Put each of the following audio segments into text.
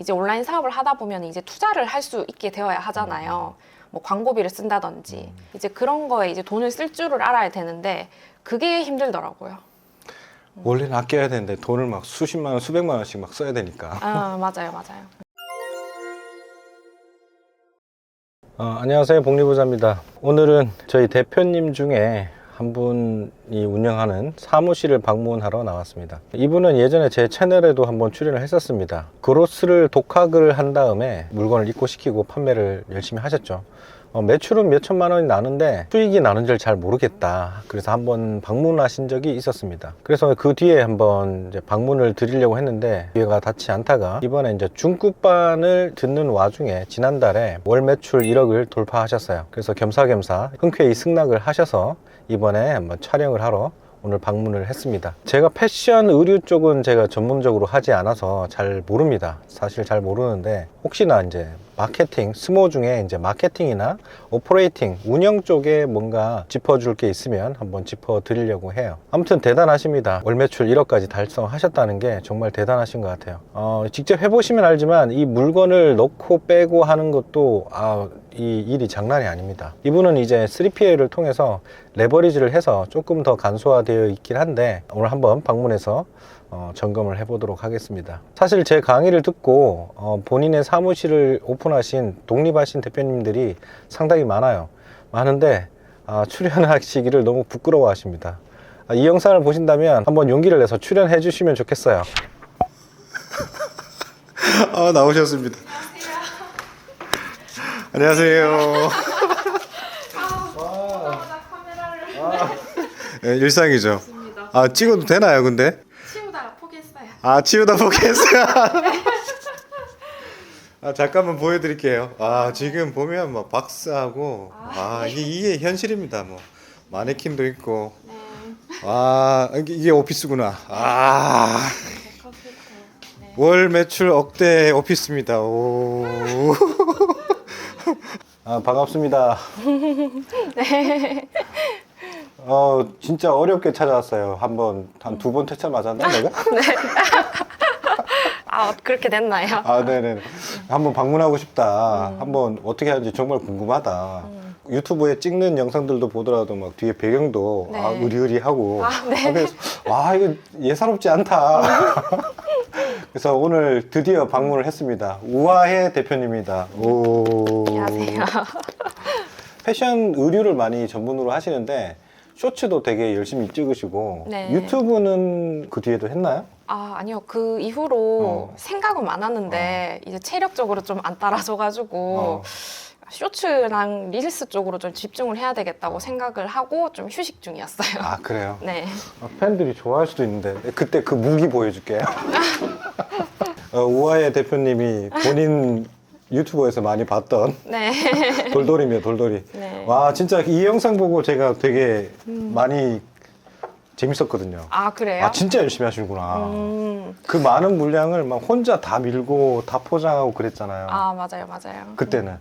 이제 온라인 사업을 하다 보면 이제 투자를 할 수 있게 되어야 하잖아요. 뭐 광고비를 쓴다든지 이제 그런 거에 이제 돈을 쓸 줄을 알아야 되는데 그게 힘들더라고요. 원래는 아껴야 되는데 돈을 막 수십만 원, 수백만 원씩 막 써야 되니까. 아 맞아요, 맞아요. 어, 안녕하세요. 복리부자입니다. 오늘은 저희 대표님 중에 한 분이 운영하는 사무실을 방문하러 나왔습니다. 이분은 예전에 제 채널에도 한번 출연을 했었습니다. 그로스를 독학을 한 다음에 물건을 입고시키고 판매를 열심히 하셨죠. 어, 매출은 몇 천만 원이 나는데 수익이 나는지를 잘 모르겠다. 그래서 한번 방문하신 적이 있었습니다. 그래서 그 뒤에 한번 방문을 드리려고 했는데 기회가 닿지 않다가 이번에 이제 중급반을 듣는 와중에 지난달에 월 매출 1억을 돌파하셨어요. 그래서 겸사겸사 흔쾌히 승낙을 하셔서 이번에 한번 촬영을 하러 오늘 방문을 했습니다. 제가 패션 의류 쪽은 제가 전문적으로 하지 않아서 잘 모릅니다. 사실 잘 모르는데 혹시나 이제 마케팅, 스모 중에 이제 마케팅이나 오퍼레이팅, 운영 쪽에 뭔가 짚어줄 게 있으면 한번 짚어 드리려고 해요. 아무튼 대단하십니다. 월 매출 1억까지 달성하셨다는 게 정말 대단하신 것 같아요. 어, 직접 해보시면 알지만 이 물건을 넣고 빼고 하는 것도 아, 이 일이 장난이 아닙니다. 이분은 이제 3PL을 통해서 레버리지를 해서 조금 더 간소화되어 있긴 한데 오늘 한번 방문해서 어, 점검을 해보도록 하겠습니다. 사실 제 강의를 듣고 어, 본인의 사무실을 오픈하신 독립하신 대표님들이 상당히 많아요. 많은데 아, 출연하시기를 너무 부끄러워하십니다. 아, 이 영상을 보신다면 한번 용기를 내서 출연해 주시면 좋겠어요. 아, 나오셨습니다. 안녕하세요. 네, 일상이죠. 아 찍어도 되나요, 근데? 치우다가 포기했어요. 아 치우다 보겠어요. 아 잠깐만 보여드릴게요. 아 지금 보면 뭐 박스하고 아 이게, 이게 현실입니다. 뭐 마네킹도 있고 네. 아 이게, 이게 오피스구나. 아. 컴퓨터. 네. 월 매출 억대 오피스입니다. 오. 아 반갑습니다. 네. 어 진짜 어렵게 찾아왔어요. 한 번 한 두 번 퇴짜 맞았나 내가? 아 그렇게 됐나요? 아 네네. 한번 방문하고 싶다. 한번 어떻게 하는지 정말 궁금하다. 유튜브에 찍는 영상들도 보더라도 막 뒤에 배경도 네. 아, 의리의리하고 아, 네. 아, 그래서 와 이거 예사롭지 않다. 그래서 오늘 드디어 방문을 했습니다. 우아해 대표님입니다. 오. 안녕하세요. 패션 의류를 많이 전문으로 하시는데 쇼츠도 되게 열심히 찍으시고 네. 유튜브는 그 뒤에도 했나요? 아 아니요 그 이후로 어. 생각은 많았는데 이제 체력적으로 좀 안 따라줘가지고 어. 쇼츠랑 릴스 쪽으로 좀 집중을 해야 되겠다고 생각을 하고 좀 휴식 중이었어요. 아 그래요? 네. 아, 팬들이 좋아할 수도 있는데 그때 그 무기 보여줄게요. 어, 우아의 대표님이 본인 유튜버에서 많이 봤던 네. 돌돌이며 돌돌이. 네. 와 진짜 이 영상 보고 제가 되게 많이 재밌었거든요. 아 그래요? 아 진짜 열심히 하시는구나. 음. 그 많은 물량을 막 혼자 다 밀고 다 포장하고 그랬잖아요. 아 맞아요 맞아요. 그때는.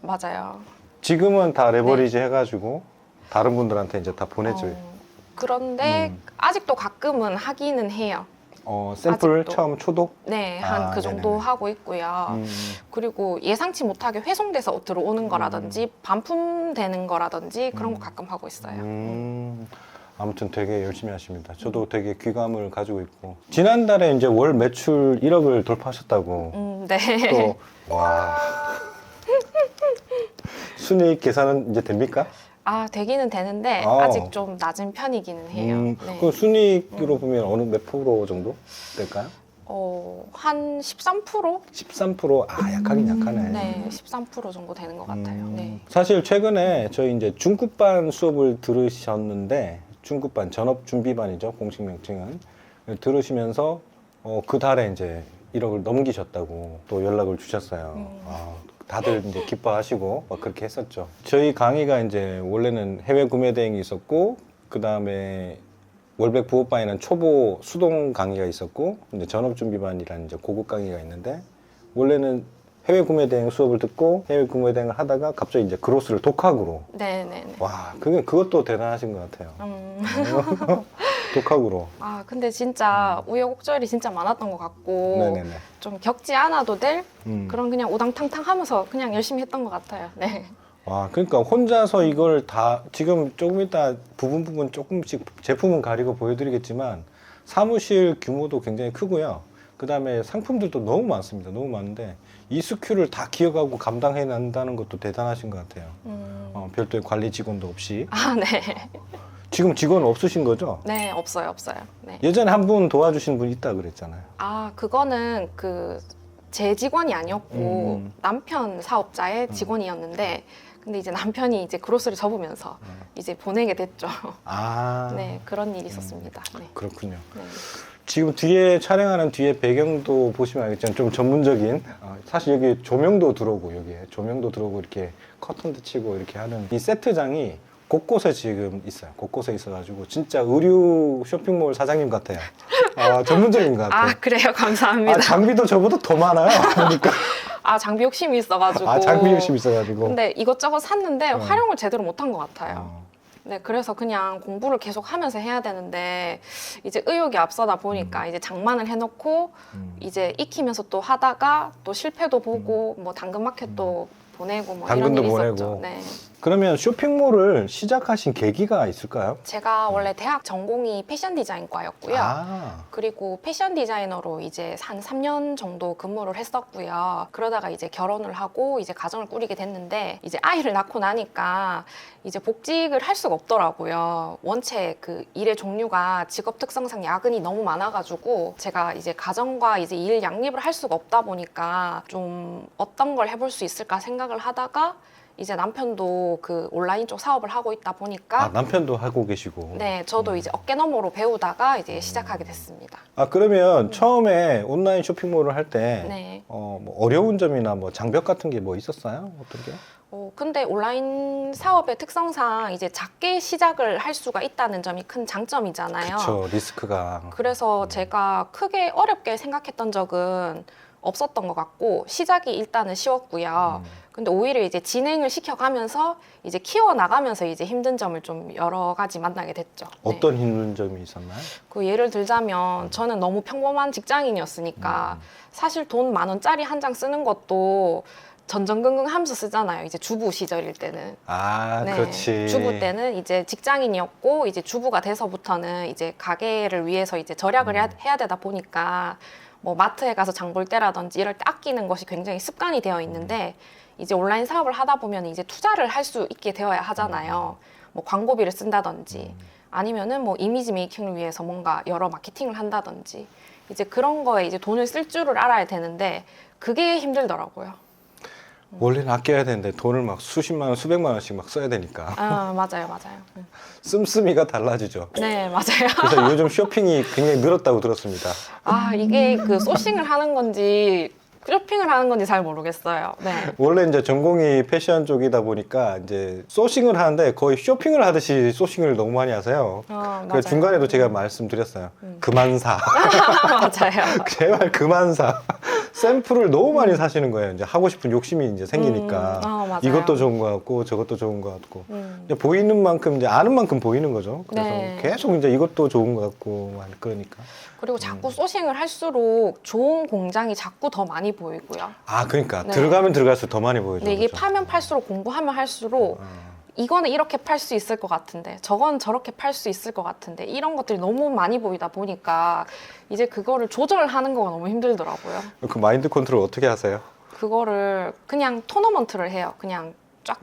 맞아요. 지금은 다 레버리지 해가지고 다른 분들한테 이제 다 보내줘요. 네. 어, 그런데 음. 아직도 가끔은 하기는 해요. 어, 샘플 아직도. 처음 초도? 네, 아, 한그 정도 네네네. 하고 있고요. 음. 그리고 예상치 못하게 회송돼서 들어오는 거라든지 반품되는 거라든지 그런 거 가끔 하고 있어요. 음, 아무튼 되게 열심히 하십니다. 저도 되게 귀감을 가지고 있고 지난달에 이제 월 매출 1억을 돌파하셨다고 음, 네. 또 와. 순이익 계산은 이제 됩니까? 아 되기는 되는데 아. 아 직 좀 낮은 편이기는 해요. 음, 네. 그 순이익으로 보면 어느 몇 프로 정도 될까요? 어, 한 13%? 13%? 아, 약하긴 약하네. 네, 13% 정도 되는 것 같아요. 음, 네. 사실 최근에 저희 이제 중급반 수업을 들으셨는데 중급반 전업 준비반이죠 공식 명칭은 들으시면서 어, 그 달에 이제 1억을 넘기셨다고 또 연락을 주셨어요. 음. 아, 다들 이제 기뻐하시고 막 그렇게 했었죠. 저희 강의가 이제 원래는 해외 구매 대행이 있었고 그 다음에 월백 부업반에는 초보 수동 강의가 있었고 이제 전업 준비반이라는 이제 고급 강의가 있는데 원래는 해외 구매 대행 수업을 듣고 해외 구매 대행을 하다가 갑자기 이제 그로스를 독학으로 네, 네, 네. 와 그게 그것도 대단하신 것 같아요. 음, 독학으로. 아 근데 진짜 우여곡절이 진짜 많았던 것 같고 음. 네네네. 좀 겪지 않아도 될 음. 그런 그냥 우당탕탕 하면서 그냥 열심히 했던 것 같아요. 네. 와, 그러니까 혼자서 이걸 다 지금 조금 이따 부분 부분 조금씩 제품은 가리고 보여드리겠지만 사무실 규모도 굉장히 크고요. 그 다음에 상품들도 너무 많습니다. 너무 많은데 이 스큐를 다 기억하고 감당해 난다는 것도 대단하신 것 같아요. 음. 어, 별도의 관리 직원도 없이. 아 네. 지금 직원 없으신 거죠? 네 없어요 없어요. 네. 예전에 한 분 도와주신 분 있다 그랬잖아요. 아 그거는 그 제 직원이 아니었고 음. 남편 사업자의 직원이었는데 근데 이제 남편이 이제 그로스를 접으면서 음. 이제 보내게 됐죠. 아, 네 그런 일이 있었습니다. 네. 그렇군요. 네. 지금 뒤에 촬영하는 뒤에 배경도 보시면 알겠지만 좀 전문적인 어, 사실 여기 조명도 들어오고 여기에 조명도 들어오고 이렇게 커튼도 치고 이렇게 하는 이 세트장이 곳곳에 지금 있어요. 곳곳에 있어가지고 진짜 의류 쇼핑몰 사장님 같아요. 아, 전문적인 것 같아요. 아 그래요 감사합니다. 아, 장비도 저보다 더 많아요. 그러니까 아 장비 욕심이 있어가지고. 아 장비 욕심 있어가지고. 근데 이것저것 샀는데 어. 활용을 제대로 못한 것 같아요. 어, 네, 그래서 그냥 공부를 계속 하면서 해야 되는데 이제 의욕이 앞서다 보니까 이제 장만을 해놓고 음. 이제 익히면서 또 하다가 또 실패도 보고 뭐 당근마켓도 보내고 뭐 이런 당근도 일이 보내고. 있었죠. 네. 그러면 쇼핑몰을 시작하신 계기가 있을까요? 제가 원래 대학 전공이 패션 디자인과였고요. 아, 그리고 패션 디자이너로 이제 한 3년 정도 근무를 했었고요. 그러다가 이제 결혼을 하고 이제 가정을 꾸리게 됐는데 이제 아이를 낳고 나니까 이제 복직을 할 수가 없더라고요. 원체 그 일의 종류가 직업 특성상 야근이 너무 많아가지고 제가 이제 가정과 이제 일 양립을 할 수가 없다 보니까 좀 어떤 걸 해볼 수 있을까 생각을 하다가 이제 남편도 그 온라인 쪽 사업을 하고 있다 보니까 아 남편도 하고 계시고. 네, 저도 이제 어깨너머로 배우다가 이제 시작하게 됐습니다. 아 그러면 처음에 온라인 쇼핑몰을 할 때 네. 어, 뭐 어려운 점이나 뭐 장벽 같은 게 뭐 있었어요? 어떤 게? 어, 근데 온라인 사업의 특성상 이제 작게 시작을 할 수가 있다는 점이 큰 장점이잖아요. 그쵸 리스크가. 그래서 제가 크게 어렵게 생각했던 적은 없었던 것 같고 시작이 일단은 쉬웠고요. 음. 근데 오히려 이제 진행을 시켜가면서 이제 키워 나가면서 이제 힘든 점을 좀 여러 가지 만나게 됐죠. 네. 어떤 힘든 점이 있었나요? 그 예를 들자면 저는 너무 평범한 직장인이었으니까 음. 사실 돈 만 원짜리 한 장 쓰는 것도 전전긍긍 하면서 쓰잖아요. 이제 주부 시절일 때는. 아 네, 그렇지. 주부 때는 이제 직장인이었고 이제 주부가 돼서부터는 이제 가게를 위해서 이제 절약을 해야, 음. 해야 되다 보니까 뭐 마트에 가서 장 볼 때라든지 이럴 때 아끼는 것이 굉장히 습관이 되어 있는데 이제 온라인 사업을 하다 보면 이제 투자를 할 수 있게 되어야 하잖아요. 뭐 광고비를 쓴다든지 음. 아니면은 뭐 이미지 메이킹을 위해서 뭔가 여러 마케팅을 한다든지 이제 그런 거에 이제 돈을 쓸 줄을 알아야 되는데 그게 힘들더라고요. 원래는 아껴야 되는데 돈을 막 수십만 원, 수백만 원씩 막 써야 되니까 아 맞아요, 맞아요. 음. 씀씀이가 달라지죠. 네, 맞아요. 그래서 요즘 쇼핑이 굉장히 늘었다고 들었습니다. 아 이게 그 소싱을 하는 건지 쇼핑을 하는 건지 잘 모르겠어요. 네. 원래 이제 전공이 패션 쪽이다 보니까 이제 소싱을 하는데 거의 쇼핑을 하듯이 소싱을 너무 많이 하세요. 아, 그 중간에도 제가 말씀드렸어요. 음. 그만 사. 맞아요. 제발 그만 사. 샘플을 너무 많이 사시는 거예요. 이제 하고 싶은 욕심이 이제 생기니까 음, 아, 맞아요. 이것도 좋은 것 같고 저것도 좋은 것 같고 음. 이제 보이는 만큼 이제 아는 만큼 보이는 거죠. 그래서 네. 계속 이제 이것도 좋은 것 같고 막 그러니까 그리고 자꾸 소싱을 할수록 좋은 공장이 자꾸 더 많이 보이고요. 아 그러니까 네. 들어가면 들어갈수록 더 많이 보여죠. 근데 이게? 파면 팔수록 공부하면 할수록 어. 이거는 이렇게 팔 수 있을 것 같은데 저건 저렇게 팔 수 있을 것 같은데 이런 것들이 너무 많이 보이다 보니까 이제 그거를 조절하는 거가 너무 힘들더라고요. 그 마인드 컨트롤 어떻게 하세요? 그거를 그냥 토너먼트를 해요. 그냥 쫙아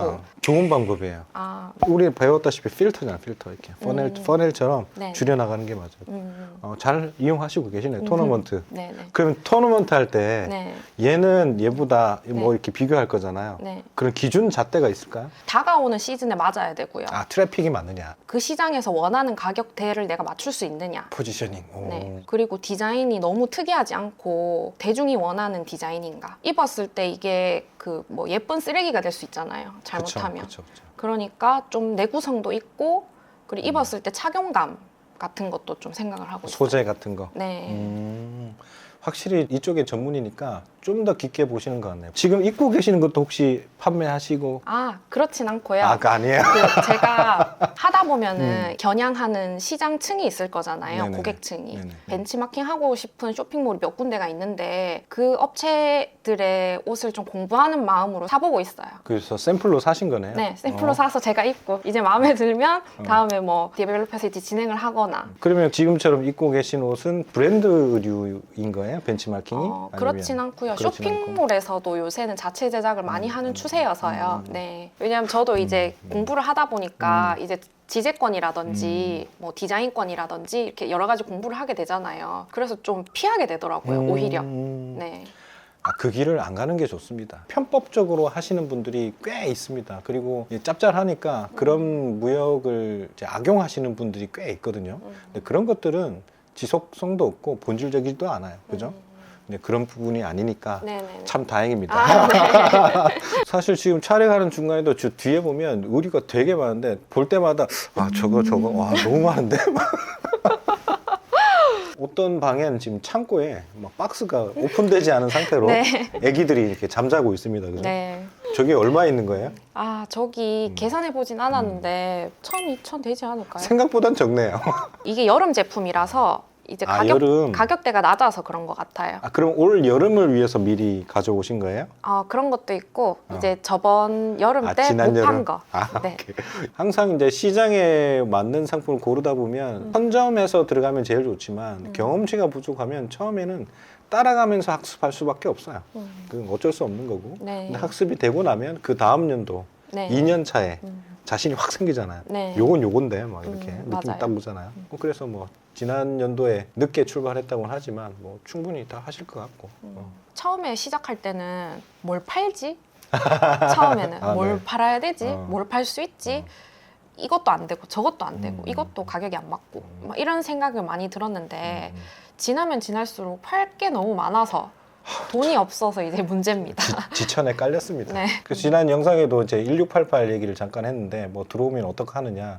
세워놓고. 좋은 방법이에요. 아, 우리 배웠다시피 필터잖아 필터 이렇게 퍼넬 음. 퍼넬처럼 네. 줄여 나가는 게 맞아요. 음, 어, 잘 이용하시고 계시네 토너먼트. 네 네. 그럼 토너먼트 할 때 네, 얘는 얘보다 뭐 네. 이렇게 비교할 거잖아요. 네. 그런 기준 잣대가 있을까요? 다가오는 시즌에 맞아야 되고요. 아 트래픽이 맞느냐, 그 시장에서 원하는 가격대를 내가 맞출 수 있느냐. 포지셔닝. 오. 네. 그리고 디자인이 너무 특이하지 않고 대중이 원하는 디자인인가. 입었을 때 이게 그 뭐 예쁜 쓰레기가 될수 있잖아요. 잘못하면. 그쵸, 그쵸, 그쵸. 그러니까 좀 내구성도 있고 음. 그리고 입었을 때 착용감 같은 것도 좀 생각을 하고 있어요. 소재 같은 거. 네. 음, 확실히 이쪽에 전문이니까 좀 더 깊게 보시는 것 같네요. 지금 입고 계시는 것도 혹시 판매하시고 아 그렇진 않고요. 아, 그 아니에요? 그 제가 하다 보면은 겨냥하는 시장층이 있을 거잖아요. 음. 네네. 고객층이. 네네. 벤치마킹 하고 싶은 쇼핑몰이 몇 군데가 있는데 그 업체들의 옷을 좀 공부하는 마음으로 사보고 있어요. 그래서 샘플로 사신 거네요. 네, 샘플로 어. 사서 제가 입고 이제 마음에 들면 다음에 뭐 디벨롭해서 이제 진행을 하거나 그러면 지금처럼 입고 계신 옷은 브랜드 의류인 거예요? 벤치마킹이? 어, 그렇진 않고요. 그렇진? 쇼핑몰에서도 요새는 자체 제작을 많이 음, 하는 음, 추세여서요. 음, 음. 네. 왜냐하면 저도 이제 음. 공부를 하다 보니까 이제 지재권이라든지 뭐 디자인권이라든지 이렇게 여러 가지 공부를 하게 되잖아요. 그래서 좀 피하게 되더라고요. 음. 오히려. 네. 아, 그 길을 안 가는 게 좋습니다. 편법적으로 하시는 분들이 꽤 있습니다. 그리고 이제 짭짤하니까 그런 무역을 이제 악용하시는 분들이 꽤 있거든요. 음. 근데 그런 것들은 지속성도 없고 본질적이지도 않아요. 그죠? 음. 근데 그런 부분이 아니니까 네네. 참 다행입니다. 아, 네. 사실 지금 촬영하는 중간에도 저 뒤에 보면 의류가 되게 많은데 볼 때마다 아 저거 저거 와 너무 많은데 어떤 방엔 지금 창고에 막 박스가 오픈되지 않은 상태로 네. 애기들이 이렇게 잠자고 있습니다. 그죠? 네. 저게 얼마 있는 거예요? 아, 저기 음. 계산해 보진 않았는데 천, 이천 되지 않을까요? 생각보단 적네요. 이게 여름 제품이라서 이제 아, 가격 여름. 가격대가 낮아서 그런 것 같아요. 아 그럼 올 여름을 위해서 미리 가져오신 거예요? 아 그런 것도 있고 어. 이제 저번 여름 아, 때 지난 못 여름? 판 거. 아, 네. 오케이. 항상 이제 시장에 맞는 상품을 고르다 보면 음. 선점해서 들어가면 제일 좋지만 경험치가 부족하면 처음에는 따라가면서 학습할 수밖에 없어요. 음. 그건 어쩔 수 없는 거고. 네. 근데 학습이 되고 나면 그 다음 연도 네. 2년 차에 음. 자신이 확 생기잖아요. 네. 요건 요건데 막 이렇게 음, 느낌 맞아요. 딱 오잖아요. 뭐 그래서 뭐 지난 연도에 늦게 출발했다고는 하지만 뭐 충분히 다 하실 것 같고. 음. 어. 처음에 시작할 때는 뭘 팔지? 처음에는 아, 뭘 네. 팔아야 되지? 어. 뭘 팔 수 있지? 어. 이것도 안 되고 저것도 안 되고 음. 이것도 가격이 안 맞고 음. 막 이런 생각을 많이 들었는데 음. 지나면 지날수록 팔 게 너무 많아서 돈이 없어서 이제 문제입니다. 지, 천에 깔렸습니다. 네. 그 지난 영상에도 이제 1688 얘기를 잠깐 했는데 뭐 들어오면 어떻게 하느냐.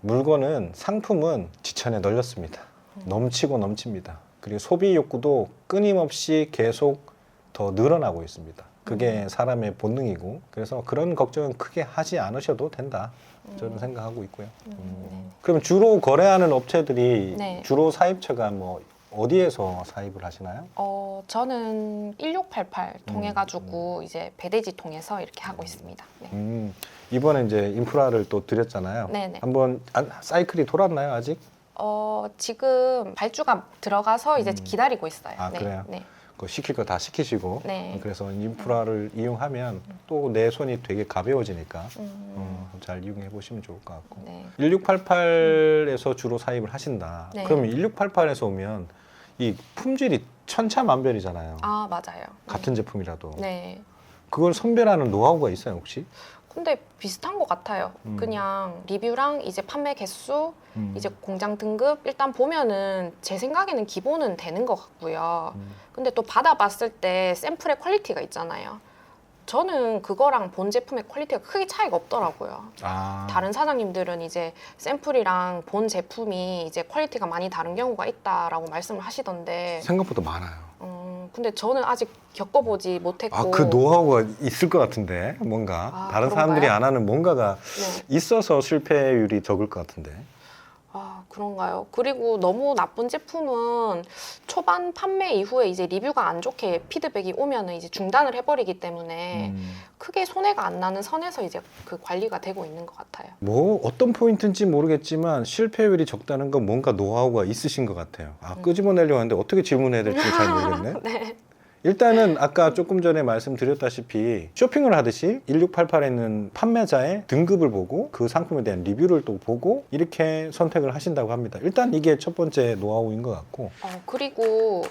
물건은 상품은 지천에 널렸습니다. 넘치고 넘칩니다. 그리고 소비 욕구도 끊임없이 계속 더 늘어나고 있습니다. 그게 사람의 본능이고 그래서 그런 걱정은 크게 하지 않으셔도 된다. 저는 생각하고 있고요. 음, 음. 그럼 주로 거래하는 업체들이 네. 주로 사입처가 뭐 어디에서 사입을 하시나요? 어, 저는 1688 통해 가지고 음. 이제 배대지 통해서 이렇게 하고 있습니다. 네. 음, 이번에 이제 인프라를 또 드렸잖아요. 네네. 한번 안- 사이클이 돌았나요 아직? 어, 지금 발주가 들어가서 이제 음. 기다리고 있어요. 아, 네. 그래요? 네. 그 시킬 거 다 시키시고. 네. 그래서 인프라를 이용하면 또 내 손이 되게 가벼워지니까 음, 어, 잘 이용해 보시면 좋을 것 같고. 네. 1688에서 주로 사입을 하신다. 네. 그러면 1688에서 오면 이 품질이 천차만별이잖아요. 아, 맞아요. 같은 제품이라도. 네. 그걸 선별하는 노하우가 있어요 혹시? 근데 비슷한 것 같아요. 음. 그냥 리뷰랑 이제 판매 개수, 음. 이제 공장 등급 일단 보면은 제 생각에는 기본은 되는 것 같고요. 음. 근데 또 받아봤을 때 샘플의 퀄리티가 있잖아요. 저는 그거랑 본 제품의 퀄리티가 크게 차이가 없더라고요. 아. 다른 사장님들은 이제 샘플이랑 본 제품이 이제 퀄리티가 많이 다른 경우가 있다라고 말씀을 하시던데, 생각보다 많아요. 음, 근데 저는 아직 겪어보지 못했고, 아, 그 노하우가 있을 것 같은데, 뭔가. 아, 다른 그런가요? 사람들이 안 하는 뭔가가 네. 있어서 실패율이 적을 것 같은데. 아 그런가요? 그리고 너무 나쁜 제품은 초반 판매 이후에 이제 리뷰가 안 좋게 피드백이 오면은 이제 중단을 해버리기 때문에 음. 크게 손해가 안 나는 선에서 이제 그 관리가 되고 있는 것 같아요. 뭐, 어떤 포인트인지 모르겠지만, 실패율이 적다는 건 뭔가 노하우가 있으신 것 같아요. 아, 음. 끄집어내려고 하는데 어떻게 질문해야 될지 잘 모르겠네. 네. 일단은 아까 조금 전에 말씀드렸다시피 쇼핑을 하듯이 1688에 있는 판매자의 등급을 보고 그 상품에 대한 리뷰를 또 보고 이렇게 선택을 하신다고 합니다. 일단 이게 첫 번째 노하우인 것 같고 어, 그리고